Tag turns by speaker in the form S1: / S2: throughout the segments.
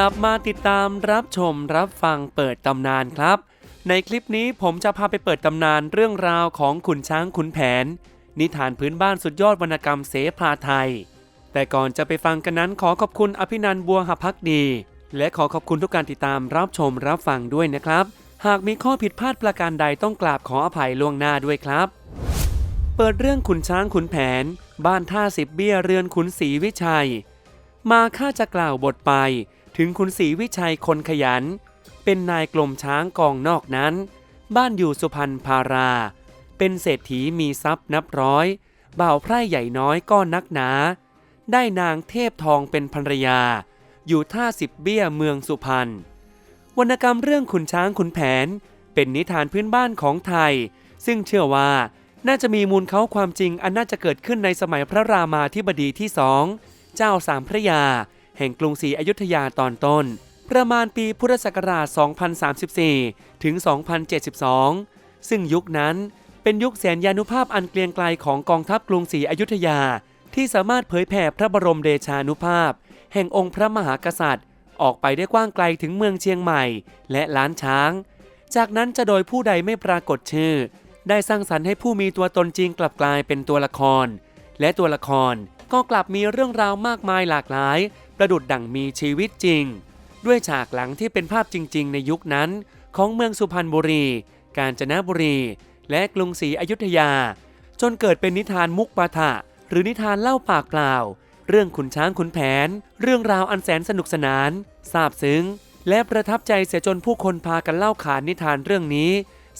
S1: ลับมาติดตามรับชมรับฟังเปิดตำนานครับ ในคลิปนี้ผมจะพาไปเปิดตำนานเรื่องราวของขุนช้างขุนแผน นิทานพื้นบ้านสุดยอดวรรณกรรมเสภาไทย แต่ก่อนจะไปฟังกันนั้นขอขอบคุณอภินันบัวหพักดี และขอขอบคุณทุกการติดตามรับชมรับฟังด้วยนะครับ หากมีข้อผิดพลาดประการใดต้องกราบขออภัยล่วงหน้าด้วยครับ เปิดเรื่องขุนช้างขุนแผน บ้านท่าสิบเบี้ยเรือนขุนศรีวิชัย มาข้าจะกล่าวบทไป ถึงขุนศรีวิชัยคนขยัน เป็นนายกลมช้างกองนอกนั้น บ้านอยู่สุพรรณพารา เป็นเศรษฐีมีทรัพย์นับร้อยบ่าวไพร่ใหญ่น้อยก็นักหนา ได้นางเทพทองเป็นภรรยา อยู่ท่าสิบเบี้ยเมืองสุพรรณวรรณกรรมเรื่องขุนช้างขุนแผน เป็นนิทานพื้นบ้านของไทย ซึ่งเชื่อว่าน่าจะมีมูลเขาความจริงอันน่าจะเกิดขึ้นในสมัยพระรามาธิบดีที่สอง เจ้าสามพระยา แห่งกรุงศรีอยุธยาตอนต้น ประมาณปีพุทธศักราช 2034 ถึง 2072 ซึ่งยุคนั้นเป็นยุคแสนยานุภาพอันเกรียงไกลของกองทัพกรุงศรีอยุธยา ที่สามารถเผยแผ่พระบรมเดชานุภาพ แห่งองค์พระมหากษัตริย์ ออกไปได้กว้างไกลถึงเมืองเชียงใหม่ และล้านช้าง จากนั้นจะโดยผู้ใดไม่ปรากฏชื่อ ได้สร้างสรรค์ให้ผู้มีตัวตนจริงกลับกลายเป็นตัวละคร และตัวละครก็กลับมีเรื่องราวมากมายหลากหลาย ประดุดดั่งมีชีวิตจริง ด้วยฉากหลังที่เป็นภาพจริง ๆ ในยุคนั้น ของเมืองสุพรรณบุรี กาญจนบุรี และกรุงศรีอยุธยา จนเกิดเป็นนิทานมุกปาฐะหรือนิทานเล่าปากเปล่า เรื่องขุนช้างขุนแผน เรื่องราวอันแสนสนุกสนานซาบซึ้ง และประทับใจเสียจนผู้คนพากันเล่าขานนิทานเรื่องนี้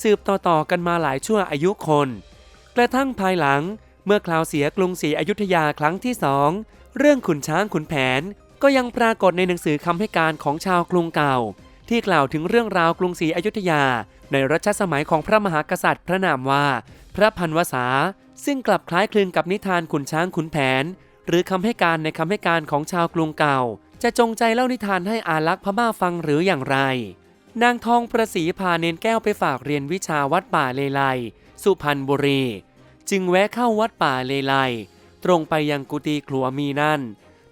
S1: สืบต่อๆกันมาหลายชั่วอายุคน กระทั่งภายหลังเมื่อคราวเสียกรุงศรีอยุธยาครั้งที่สอง เรื่องขุนช้างขุนแผน ก็ยังปรากฏในหนังสือคำให้การของชาวกรุงเก่า ที่กล่าวถึงเรื่องราวกรุงศรีอยุธยา ในรัชสมัยของพระมหากษัตริย์พระนามว่า พระพันวษา ซึ่งกลับคล้ายคลึงกับนิทานขุนช้างขุนแผน หรือคำให้การในคำให้การของชาวกรุงเก่า จะจงใจเล่านิทานให้อารักษ์พม่าฟังหรืออย่างไร นางทองประสีพาเนนแก้วไปฝากเรียนวิชาวัดป่าเลไลสุพรรณบุรี จึงแวะเข้าวัดป่าเลไลตรงไปยังกุฏิครัวมีนั่น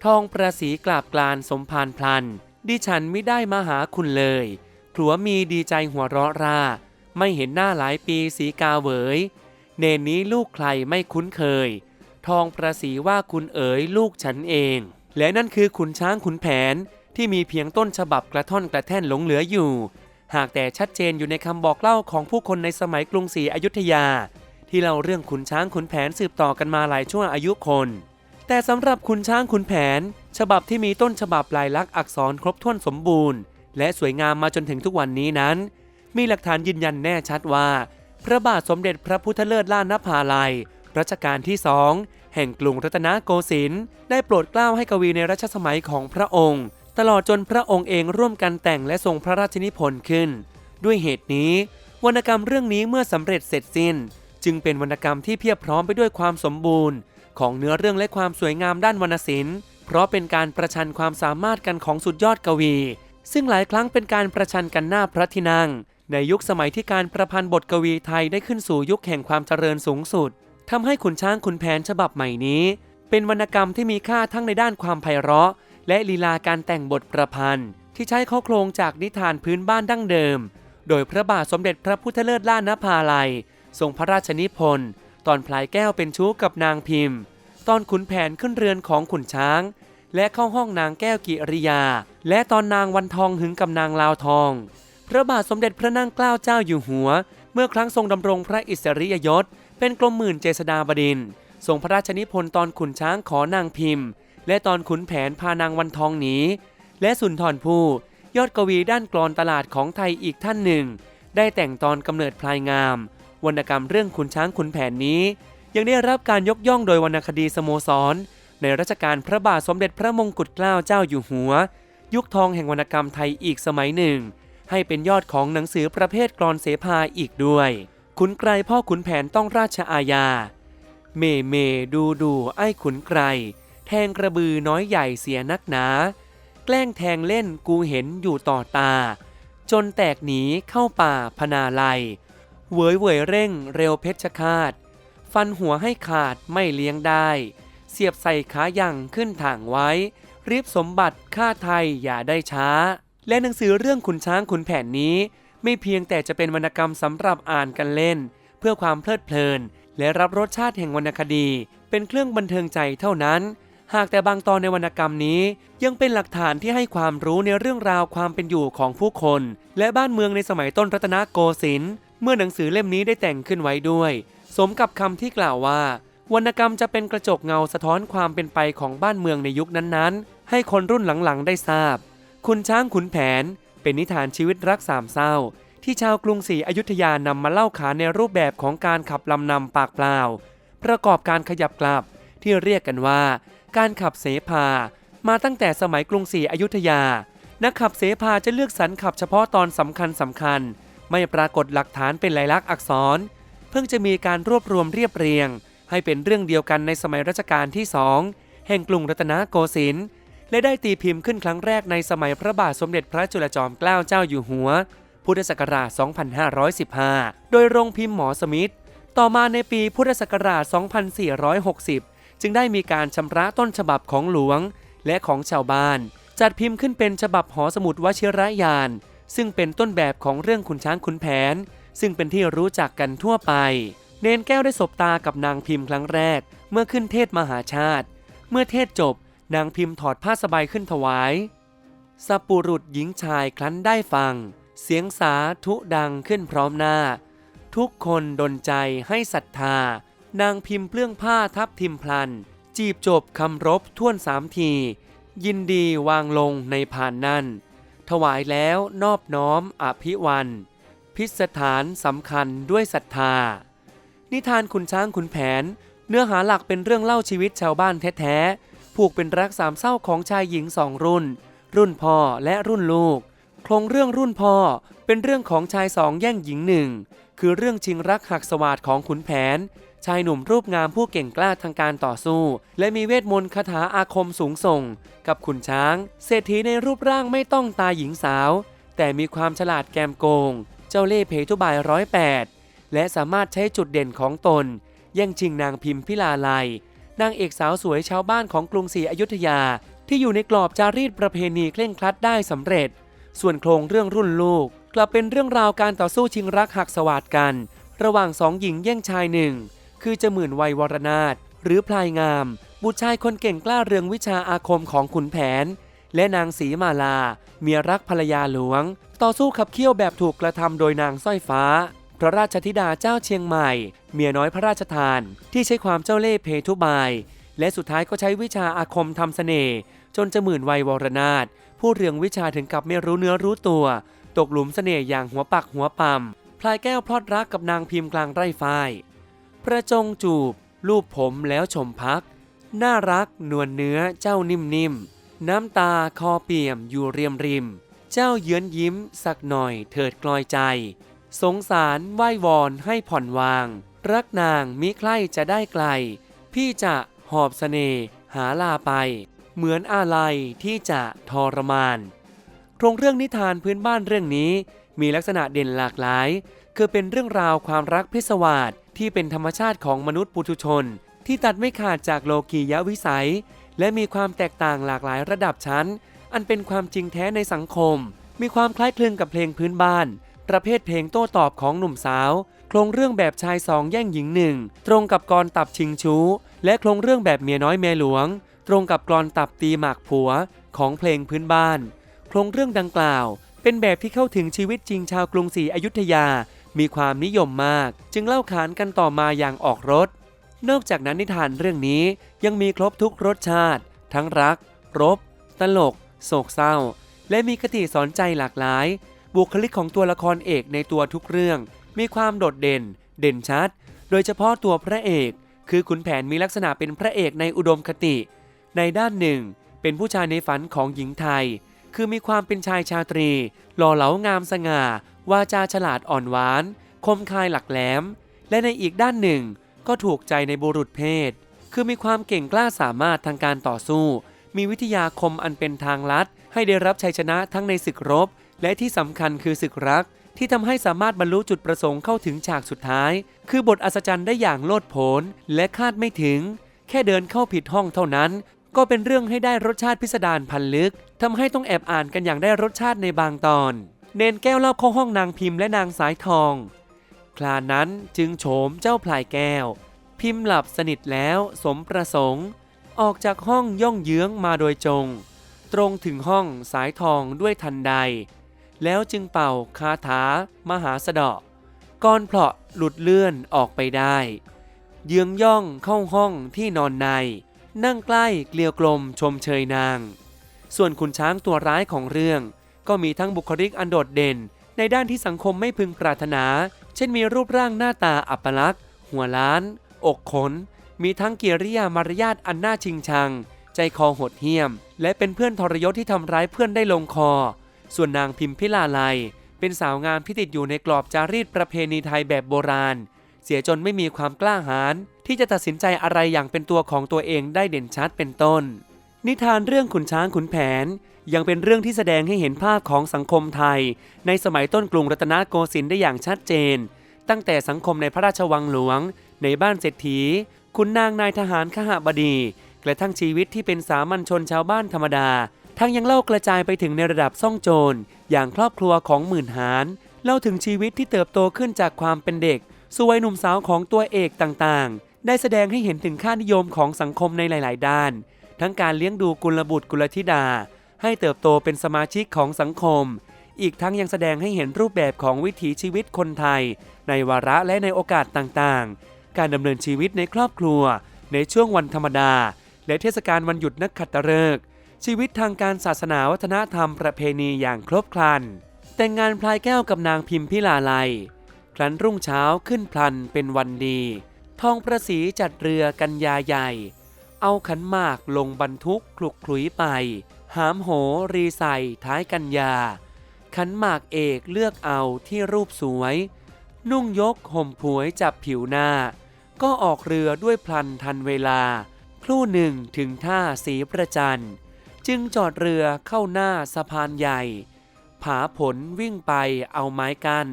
S1: ทองประสีกราบกลานสมภารพลัน ดิฉันไม่ได้มาหาคุณเลยครัวมีดีใจหัวเราะรา ไม่เห็นหน้าหลายปีสีกาเหวยเนนนี้ลูกใครไม่คุ้นเคย ทองประสีว่าคุณเอ๋ยลูกฉันเอง และนั่นคือขุนช้างขุนแผนที่มีเพียงต้นฉบับกระท่อนกระแท่นหลงเหลืออยู่ หากแต่ชัดเจนอยู่ในคำบอกเล่าของผู้คนในสมัยกรุงศรีอยุธยา ที่เล่าเรื่องขุนช้างขุนแผนสืบต่อกันมาหลายชั่วอายุคน แต่สำหรับขุนช้างขุนแผน ฉบับที่มีต้นฉบับลายลักษณ์อักษรครบถ้วนสมบูรณ์ และสวยงามมาจนถึงทุกวันนี้นั้น มีหลักฐานยืนยันแน่ชัดว่า พระบาทสมเด็จพระพุทธเลิศล่านภาลัยรัชกาลที่สองแห่งกรุงรัตนโกสินทร์ได้โปรดเกล้าให้กวีในรัชสมัยของพระองค์ ตลอดจนพระองค์เองร่วมกันแต่งและทรงพระราชนิพนธ์ขึ้น ด้วยเหตุนี้ วรรณกรรมเรื่องนี้เมื่อสำเร็จเสร็จสิ้น จึงเป็นวรรณกรรมที่เพียบพร้อมไปด้วยความสมบูรณ์ ของเนื้อเรื่องและความสวยงามด้านวรรณศิลป์ เพราะเป็นการประชันความสามารถกันของสุดยอดกวี ซึ่งหลายครั้งเป็นการประชันกันหน้าพระที่นั่ง ในยุคสมัยที่การประพันธ์บทกวีไทยได้ขึ้นสู่ยุคแห่งความเจริญสูงสุดทำให้ขุนช้างขุนแผนฉบับใหม่นี้ เป็นวรรณกรรมที่มีค่าทั้งในด้านความไพเราะ และลีลาการแต่งบทประพันธ์ ที่ใช้ข้อโครงจากนิทานพื้นบ้านดั้งเดิม โดยพระบาทสมเด็จพระพุทธเลิศล่านภาลัยทรงพระราชนิพนธ์ตอนพลายแก้วเป็นชู้กับนางพิมพ์ ตอนขุนแผนขึ้นเรือนของขุนช้าง และเข้าห้องนางแก้วกิริยา และตอนนางวันทองหึงกับนางลาวทอง พระบาทสมเด็จพระนั่งเกล้าเจ้าอยู่หัว เมื่อครั้งทรงดำรงพระอิสริยยศ เป็นกรมหมื่นเจษฎาบดินทรงพระราชนิพนธ์ตอนขุนช้างขอนางพิมพ์ และตอนขุนแผนพานางวันทองหนีและสุนทรภู่ยอดกวีด้านกลอนตลาดของไทยอีกท่านหนึ่ง ได้แต่งตอนกำเนิดพลายงาม วรรณกรรมเรื่องขุนช้างขุนแผนนี้ ยังได้รับการยกย่องโดยวรรณคดีสโมสร ในรัชกาลพระบาทสมเด็จพระมงกุฎเกล้าเจ้าอยู่หัว ยุคทองแห่งวรรณกรรมไทยอีกสมัยหนึ่ง ให้เป็นยอดของหนังสือประเภทกลอนเสภาอีกด้วยขุนไกรพ่อขุนแผนต้องราชอาญา เมเมดูดูไอ้ขุนไกร แทงกระบือน้อยใหญ่เสียนักหนา แกล้งแทงเล่นกูเห็นอยู่ต่อตา จนแตกหนีเข้าป่าพนาไลเวยเวยเร่งเร็วเพชรคาด ฟันหัวให้ขาดไม่เลี้ยงได้ เสียบใส่ขายังขึ้นถ่างไว้ รีบสมบัติข้าไทยอย่าได้ช้า และหนังสือเรื่องขุนช้างขุนแผนนี้ ไม่เพียงแต่จะเป็นวรรณกรรมสำหรับอ่านกันเล่น เพื่อความเพลิดเพลิน และรับรสชาติแห่งวรรณคดี เป็นเครื่องบันเทิงใจเท่านั้น หากแต่บางตอนในวรรณกรรมนี้ยังเป็นหลักฐานที่ให้ความรู้ในเรื่องราวความเป็นอยู่ของผู้คน และบ้านเมืองในสมัยต้นรัตนโกสินทร์เมื่อหนังสือเล่มนี้ได้แต่งขึ้นไว้ด้วย สมกับคำที่กล่าวว่า วรรณกรรมจะเป็นกระจกเงาสะท้อนความเป็นไปของบ้านเมืองในยุคนั้นๆ ให้คนรุ่นหลังๆ ได้ทราบ คุณช้างขุนแผน เป็นนิทานชีวิตรักสามเศร้า ที่ชาวกรุงศรีอยุธยานำมาเล่าขานในรูปแบบของการขับลำนำปากเปล่า ประกอบการขยับกลับ ที่เรียกกันว่า การขับเสพามาตั้งแต่สมัยกรุงศรีอยุธยา นักขับเสพาจะเลือกสรรขับเฉพาะตอนสำคัญสำคัญ ไม่ปรากฏหลักฐานเป็นลายลักษณ์อักษร เพิ่งจะมีการรวบรวมเรียบเรียง ให้เป็นเรื่องเดียวกันในสมัยรัชกาลที่สองแห่งกรุงรัตนโกสินทร์และได้ตีพิมพ์ขึ้นครั้งแรกในสมัยพระบาทสมเด็จพระจุลจอมเกล้าเจ้าอยู่หัว พุทธศักราช 2515 โดยโรงพิมพ์หมอสมิธต่อมาในปีพุทธศักราช 2460 จึงได้มีการชำระต้นฉบับของหลวง และของชาวบ้าน จัดพิมพ์ขึ้นเป็นฉบับหอสมุดวชิรยาน ซึ่งเป็นต้นแบบของเรื่องขุนช้างขุนแผน ซึ่งเป็นที่รู้จักกันทั่วไป เนนแก้วได้สบตากับนางพิมพ์ครั้งแรก เมื่อขึ้นเทศมหาชาติ เมื่อเทศจบ นางพิมพ์ถอดผ้าสบายขึ้นถวายสัปุรุษหญิงชายครั้นได้ฟัง เสียงสาธุดังขึ้นพร้อมหน้า ทุกคนดนใจให้ศรัทธา นางพิมพ์เปลื้องผ้าทับทิมพลัน จีบจบคำรบท่วนสามที ยินดีวางลงในพานนั่นถวายแล้วนอบน้อมอภิวัน พิสถานสำคัญด้วยศรัทธา นิทานขุนช้างขุนแผน เนื้อหาหลักเป็นเรื่องเล่าชีวิตชาวบ้านแท้ๆ ผูกเป็นรักสามเศร้าของชายหญิงสองรุ่น รุ่นพ่อและรุ่นลูกโครงเรื่องรุ่นพ่อเป็นเรื่องของชายสองแย่งหญิงหนึ่งคือเรื่องชิงรักหักสวาดของขุนแผน ชายหนุ่มรูปงามผู้เก่งกล้าทางการต่อสู้ และมีเวทมนต์คาถาอาคมสูงส่ง กับขุนช้าง เศรษฐีในรูปร่างไม่ต้องตาหญิงสาว แต่มีความฉลาดแกมโกง เจ้าเล่ห์เพทุบายร้อยแปดและสามารถใช้จุดเด่นของตน แย่งชิงนางพิมพิลาไลยนางเอกสาวสวยชาวบ้านของกรุงศรีอยุธยา ที่อยู่ในกรอบจารีตประเพณีเคร่งครัดได้สำเร็จ ส่วนโครงเรื่องรุ่นลูก กลับเป็นเรื่องราวการต่อสู้ชิงรักหักสวาดกัน ระหว่างสองหญิงแย่งชายหนึ่งคือเจาหมื่นวัยวรนาถหรือพลายงาม บุตรชายคนเก่งกล้าเรืองวิชาอาคมของขุนแผน และนางสีมาลา เมียรักภรรยาหลวง ต่อสู้ขับเคี่ยวแบบถูกกระทำโดยนางสร้อยฟ้า พระราชธิดาเจ้าเชียงใหม่ เมียน้อยพระราชทาน ที่ใช้ความเจ้าเล่ห์เพทุบาย และสุดท้ายก็ใช้วิชาอาคมทำเสน่ห์จนจะหมื่นวัยวรนาถผู้เรืองวิชาถึงกับไม่รู้เนื้อรู้ตัว ตกหลุมเสน่ห์อย่างหัวปักหัวปั๊มพลายแก้วพลอดรักกับนางพิมพ์กลางไร่ฝ้ายประจงจูบรูปผมแล้วชมพัก น่ารักนวลเนื้อเจ้านิ่มๆ น้ำตาคอเปี่ยมอยู่เรียมริม เจ้าเยือนยิ้มสักหน่อยเถิดกลอยใจ สงสารไหว้วอนให้ผ่อนวาง รักนางมิใคร่จะได้ไกล พี่จะหอบเสน่ห์หาลาไป เหมือนอาลัยที่จะทรมานโครงเรื่องนิทานพื้นบ้านเรื่องนี้ มีลักษณะเด่นหลากหลาย คือเป็นเรื่องราวความรักพิศวาสที่เป็นธรรมชาติของมนุษย์ปุถุชน ที่ตัดไม่ขาดจากโลกียวิสัย และมีความแตกต่างหลากหลายระดับชั้น อันเป็นความจริงแท้ในสังคม มีความคล้ายคลึงกับเพลงพื้นบ้าน ประเภทเพลงโต้ตอบของหนุ่มสาว โครงเรื่องแบบชายสองแย่งหญิงหนึ่ง ตรงกับกรตับชิงชู้ และโครงเรื่องแบบเมียน้อยเมียหลวง ตรงกับกรตับตีหมากผัวของเพลงพื้นบ้าน โครงเรื่องดังกล่าว เป็นแบบที่เข้าถึงชีวิตจริงชาวกรุงศรีอยุธยา มีความนิยมมาก จึงเล่าขานกันต่อมาอย่างออกรถ นอกจากนั้นนิทานเรื่องนี้ยังมีครบทุกรสชาติ ทั้งรัก รบ ตลก โศกเศร้า และมีคติสอนใจหลากหลาย บุคลิกของตัวละครเอกในตัวทุกเรื่อง มีความโดดเด่น เด่นชัด โดยเฉพาะตัวพระเอก คือขุนแผนมีลักษณะเป็นพระเอกในอุดมคติ ในด้านหนึ่ง เป็นผู้ชายในฝันของหญิงไทย คือมีความเป็นชายชาตรี หล่อเหลางามสง่า วาจาฉลาดอ่อนหวาน คมคายหลักแหลม และในอีกด้านหนึ่ง ก็ถูกใจในบุรุษเพศ คือมีความเก่งกล้าสามารถทางการต่อสู้ มีวิทยาคมอันเป็นทางลัด ให้ได้รับชัยชนะทั้งในศึกรบ และที่สำคัญคือศึกรัก ที่ทำให้สามารถบรรลุจุดประสงค์เข้าถึงฉากสุดท้าย คือบทอัศจรรย์ได้อย่างโลดโผนและคาดไม่ถึง แค่เดินเข้าผิดห้องเท่านั้น ก็เป็นเรื่องให้ได้รสชาติพิสดารพันลึกทำให้ต้องแอบอ่านกันอย่างได้รสชาติในบางตอน เนนแก้วเล่าเข้าห้องนางพิมพ์และนางสายทอง ลานั้นจึงโฉมเจ้าพลายแก้ว พิมพ์หลับสนิทแล้วสมประสงค์ ออกจากห้องย่องเยื้องมาโดยจง ตรงถึงห้องสายทองด้วยทันใด แล้วจึงเป่าคาถามหาสะดาะก้อนเพลาะหลุดเลื่อนออกไปได้ เยื้องย่องเข้าห้องที่นอนใน นั่งใกล้เกลียวกลมชมเชยนาง ส่วนขุนช้างตัวร้ายของเรื่อง ก็มีทั้งบุคลิกอันโดดเด่นในด้านที่สังคมไม่พึงปรารถนา เช่นมีรูปร่างหน้าตาอัปลักษณ์ หัวล้าน อกขน มีทั้งกิริยามารยาทอันน่าชิงชัง ใจคอโหดเหี้ยม และเป็นเพื่อนทรยศที่ทำร้ายเพื่อนได้ลงคอ ส่วนนางพิมพิลาไลยเป็นสาวงามที่ติดอยู่ในกรอบจารีตประเพณีไทยแบบโบราณ เสียจนไม่มีความกล้าหาญที่จะตัดสินใจอะไรอย่างเป็นตัวของตัวเองได้เด่นชัดเป็นต้น นิทานเรื่องขุนช้างขุนแผน ยังเป็นเรื่องที่แสดงให้เห็นภาพของสังคมไทย ในสมัยต้นกรุงรัตนโกสินทร์ได้อย่างชัดเจน ตั้งแต่สังคมในพระราชวังหลวง ในบ้านเศรษฐี คุณนางนายทหารขหบดีกระทั่งชีวิตที่เป็นสามัญชนชาวบ้านธรรมดา ทั้งยังเล่ากระจายไปถึงในระดับซ่องโจร อย่างครอบครัวของหมื่นหารเล่าถึงชีวิตที่เติบโตขึ้นจากความเป็นเด็กสู่วัยหนุ่มสาวของตัวเอกต่างๆ ได้แสดงให้เห็นถึงค่านิยมของสังคมในหลาย ๆ ด้าน ทั้งการเลี้ยงดูกุลบุตรกุลธิดา ให้เติบโตเป็นสมาชิกของสังคม อีกทั้งยังแสดงให้เห็นรูปแบบของวิถีชีวิตคนไทย ในวาระและในโอกาสต่างๆ การดำเนินชีวิตในครอบครัว ในช่วงวันธรรมดา และเทศกาลวันหยุดนักขัตฤกษ์ชีวิตทางการศาสนาวัฒนธรรมประเพณีอย่างครบครัน แต่งงานพลายแก้วกับนางพิมพิลาไลยครั้นรุ่งเช้าขึ้นพลันเป็นวันดี ทองประสีจัดเรือกันยาใหญ่ เอาขันหมากลงบรรทุกคลุกคลุยไป หามโหรีใส่ท้ายกันยา ขันหมากเอกเลือกเอาที่รูปสวย นุ่งยกห่มผวยจับผิวหน้า ก็ออกเรือด้วยพลันทันเวลา ครู่หนึ่งถึงท่าสีประจัน จึงจอดเรือเข้าหน้าสะพานใหญ่ ผาผลวิ่งไปเอาไม้กัน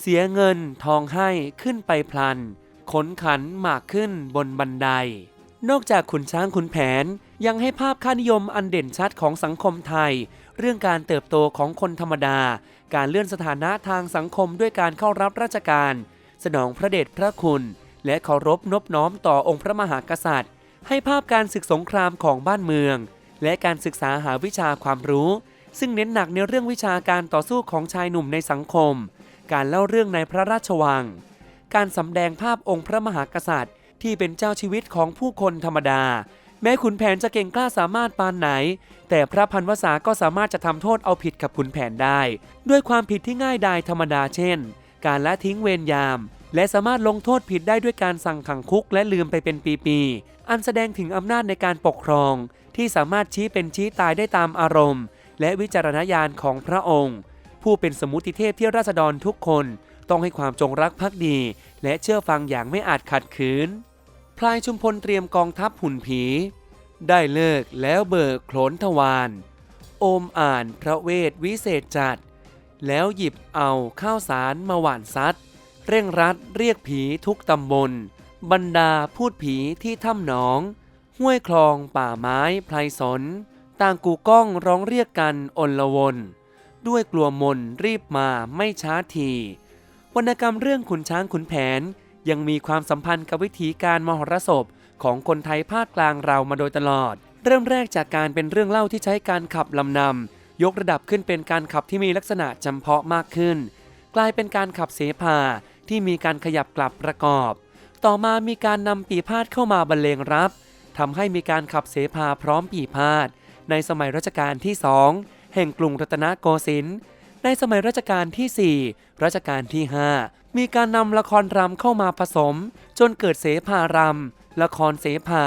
S1: เสียเงินทองให้ขึ้นไปพลัน ขนขันหมากขึ้นบนบันได นอกจากขุนช้างขุนแผน ยังให้ภาพค่านิยมอันเด่นชัดของสังคมไทย เรื่องการเติบโตของคนธรรมดา การเลื่อนสถานะทางสังคมด้วยการเข้ารับราชการ สนองพระเดชพระคุณ และเคารพนบน้อมต่อองค์พระมหากษัตริย์ ให้ภาพการศึกสงครามของบ้านเมือง และการศึกษาหาวิชาความรู้ ซึ่งเน้นหนักในเรื่องวิชาการต่อสู้ของชายหนุ่มในสังคม การเล่าเรื่องในพระราชวัง การสำแดงภาพองค์พระมหากษัตริย์ ที่เป็นเจ้าชีวิตของผู้คนธรรมดา แม้ขุนแผนจะเก่งกล้าสามารถปานไหน แต่พระพันวษาก็สามารถจะทำโทษเอาผิดกับขุนแผนได้ ด้วยความผิดที่ง่ายดายธรรมดาเช่น การละทิ้งเวรยาม และสามารถลงโทษผิดได้ด้วยการสั่งขังคุกและลืมไปเป็นปีๆอันแสดงถึงอำนาจในการปกครอง ที่สามารถชี้เป็นชี้ตายได้ตามอารมณ์ และวิจารณญาณของพระองค์ ผู้เป็นสมุติเทพที่ราษฎรทุกคน ต้องให้ความจงรักภักดี และเชื่อฟังอย่างไม่อาจขัดขืน พลายชุมพลเตรียมกองทัพหุ่นผี ได้เลิกแล้วเบิกโขนทวารโอมอ่านพระเวทวิเศษจัด แล้วหยิบเอาข้าวสารมาหว่านซัดเร่งรัดเรียกผีทุกตำบล บรรดาพูดผีที่ถ้ำหนอง ห้วยคลองป่าไม้ไพรสน ต่างกูก้องร้องเรียกกันอนละวน ด้วยกลัวมนรีบมาไม่ช้าทีวรรณกรรมเรื่องขุนช้างขุนแผน ยังมีความสัมพันธ์กับวิธีการมหรสพของคนไทยภาคกลางเรามาโดยตลอด เริ่มแรกจากการเป็นเรื่องเล่าที่ใช้การขับลำนำยกระดับขึ้นเป็นการขับที่มีลักษณะจำเพาะมากขึ้น กลายเป็นการขับเสพาที่มีการขยับกลับประกอบ ต่อมามีการนำปีพาดเข้ามาบรรเลงรับทำให้มีการขับเสพาพร้อมปีพาดในสมัยรัชกาลที่สองแห่งกรุงรัตนโกสินทร์ ในสมัยรัชกาลที่ 4 รัชกาลที่ 5 มีการนำละครรำเข้ามาผสม จนเกิดเสภารำละครเสภา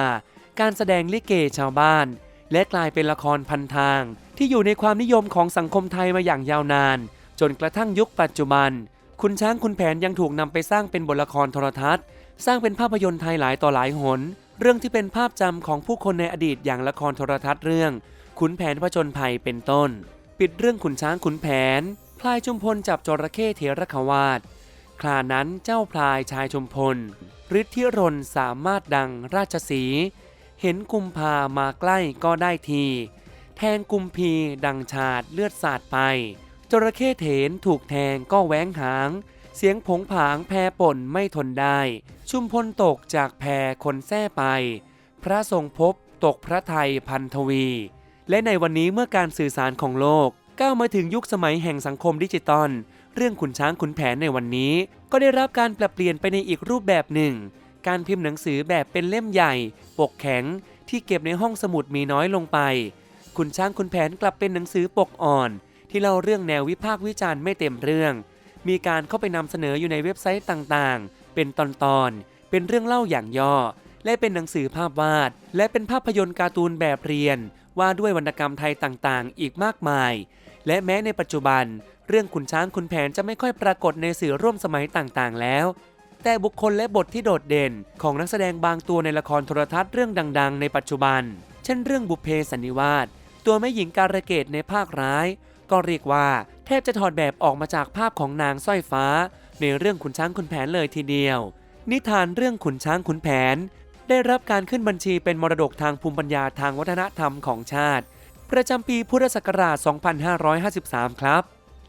S1: การแสดงลิเกชาวบ้าน และกลายเป็นละครพันทาง ที่อยู่ในความนิยมของสังคมไทยมาอย่างยาวนาน จนกระทั่งยุคปัจจุบัน คุณช้างคุณแผนยังถูกนำไปสร้างเป็นบทละครโทรทัศน์ สร้างเป็นภาพยนตร์ไทยหลายต่อหลายหน เรื่องที่เป็นภาพจำของผู้คนในอดีตอย่างละครโทรทัศน์เรื่อง ขุนแผนผจญภัยเป็นต้น ปิดเรื่องขุนช้างขุนแผน พลายชุมพลจับจระเข้เถรขวาดครานั้นเจ้าพลายชายชุมพลฤทธิรนสามารถดังราชสี เห็นกุมภามาใกล้ก็ได้ที แทงกุมพีดังชาดเลือดสาดไป จระเข้เถนถูกแทงก็แหวงหาง เสียงผงผางแพรป่นไม่ทนได้ ชุมพลตกจากแพรคนแท้ไป พระทรงพบตกพระไทยพันทวี และในวันนี้เมื่อการสื่อสารของโลกก้าวมาถึงยุคสมัยแห่งสังคมดิจิตอลเรื่องขุนช้างขุนแผนในวันนี้ ก็ได้รับการปรับเปลี่ยนไปในอีกรูปแบบหนึ่ง การพิมพ์หนังสือแบบเป็นเล่มใหญ่ ปกแข็ง ที่เก็บในห้องสมุดมีน้อยลงไปขุนช้างขุนแผนกลับเป็นหนังสือปกอ่อน ที่เล่าเรื่องแนววิพากษ์วิจารณ์ไม่เต็มเรื่อง มีการเข้าไปนำเสนออยู่ในเว็บไซต์ต่างๆ เป็นตอนๆเป็นเรื่องเล่าอย่างย่อ และเป็นหนังสือภาพวาด และเป็นภาพยนตร์การ์ตูนแบบเรียน ว่าด้วยวรรณกรรมไทยต่างๆ อีกมากมาย และแม้ในปัจจุบัน เรื่องขุนช้างขุนแผนจะไม่ค่อยปรากฏในสื่อร่วมสมัยต่างๆ แล้ว แต่บุคคลและบทที่โดดเด่น ของนักแสดงบางตัวในละครโทรทัศน์เรื่องดัง ๆ ในปัจจุบัน เช่นเรื่องบุพเพสันนิวาสตัวแม่หญิงการะเกดในภาคร้าย ก็เรียกว่าแทบจะถอดแบบออกมาจากภาพของนางสร้อยฟ้า ในเรื่องขุนช้างขุนแผนเลยทีเดียว นิทานเรื่องขุนช้างขุนแผน ได้รับการขึ้นบัญชีเป็นมรดกทางภูมิปัญญาทางวัฒนธรรมของชาติ ประจำปีพุทธศักราช 2553 ครับ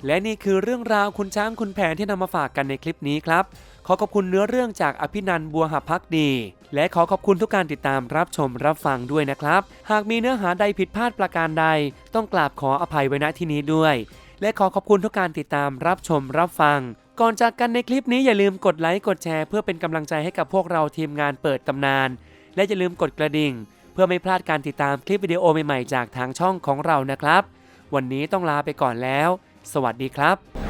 S1: และนี่คือเรื่องราวคุณช้างคุณแผนที่นำมาฝากกันในคลิปนี้ครับ ขอขอบคุณเนื้อเรื่องจากอภินันบัวหับพักดี และขอขอบคุณทุกการติดตามรับชมรับฟังด้วยนะครับ หากมีเนื้อหาใดผิดพลาดประการใด ต้องกราบขออภัยไว้ณที่นี้ด้วย และขอขอบคุณทุกการติดตามรับชมรับฟัง ก่อนจากกันในคลิปนี้อย่าลืมกดไลค์กดแชร์เพื่อเป็นกำลังใจให้กับพวกเราทีมงานเปิดตำนาน และอย่าลืมกดกระดิ่ง เพื่อไม่พลาดการติดตามคลิปวิดีโอใหม่ๆจากทางช่องของเรานะครับ วันนี้ต้องลาไปก่อนแล้ว สวัสดีครับ